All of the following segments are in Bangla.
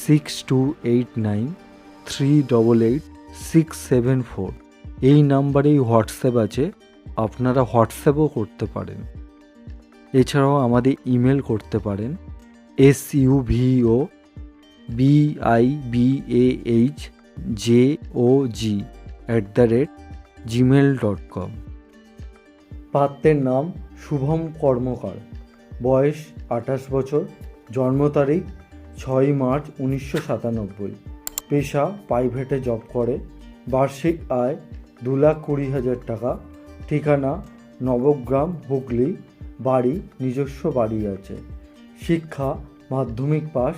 six two eight nine three double eight six seven four এই নাম্বারেই হোয়াটসঅ্যাপ আছে, আপনারা হোয়াটসঅ্যাপও করতে পারেন। এছাড়াও আমাদের ইমেল করতে পারেন S U V O B I B A H J O G at the rate Gmail dot com পাত্রের নাম শুভম কর্মকার, বয়স আঠাশ বছর, জন্ম তারিখ ছয় মার্চ উনিশশো সাতানব্বই। পেশা প্রাইভেটে জব করে। বার্ষিক আয় দু লাখ কুড়ি হাজার টাকা। ঠিকানা নবগ্রাম, হুগলি। বাড়ি, নিজস্ব বাড়ি আছে। শিক্ষা, মাধ্যমিক পাস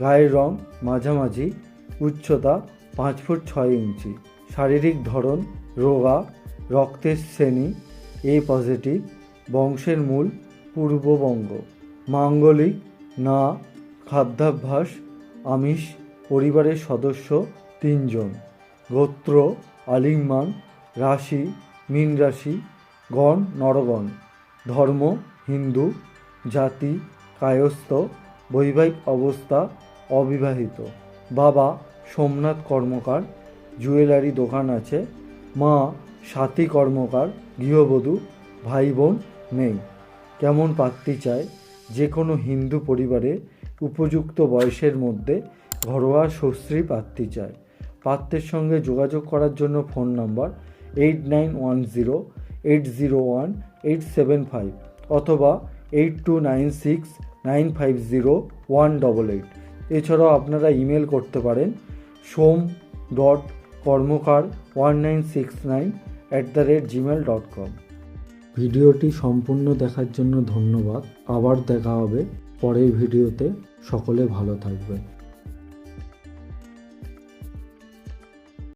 গায়ের রং মাঝামাঝি। উচ্চতা পাঁচ ফুট ছয় ইঞ্চি। শারীরিক ধরন রোগা। রক্তের শ্রেণি এ পজিটিভ। বংশের মূল পূর্ববঙ্গ। মাঙ্গলিক না খাদ্যাভ্যাস, আমিষ, পরিবারের সদস্য তিনজন। গোত্র আলিংমান রাশি, মীন রাশি, গণ, নরগণ। ধর্ম, হিন্দু, জাতি, কায়স্থ, বৈবাহিক অবস্থা, অবিবাহিত। বাবা, সোমনাথ কর্মকার, জুয়েলারি দোকান আছে। মা, সাথী কর্মকার, গৃহবধূ, ভাই বোন নেই। কেমন পাত্রী চায়? যে কোনো হিন্দু পরিবারে উপযুক্ত বয়সের মধ্যে ঘরোয়া সুশ্রী পাত্রী চায়। পাত্রের সঙ্গে যোগাযোগ করার জন্য phone number eight nine one zero eight zero one eight seven five অথবা eight two nine six nine five zero one double eight এছাড়াও আপনারা ইমেল করতে পারেন Som dot Karmakar one nine six nine at the rate Gmail dot com ভিডিওটি সম্পূর্ণ দেখার জন্য ধন্যবাদ। আবার দেখা হবে পরের ভিডিওতে সকলে ভালো থাকবেন।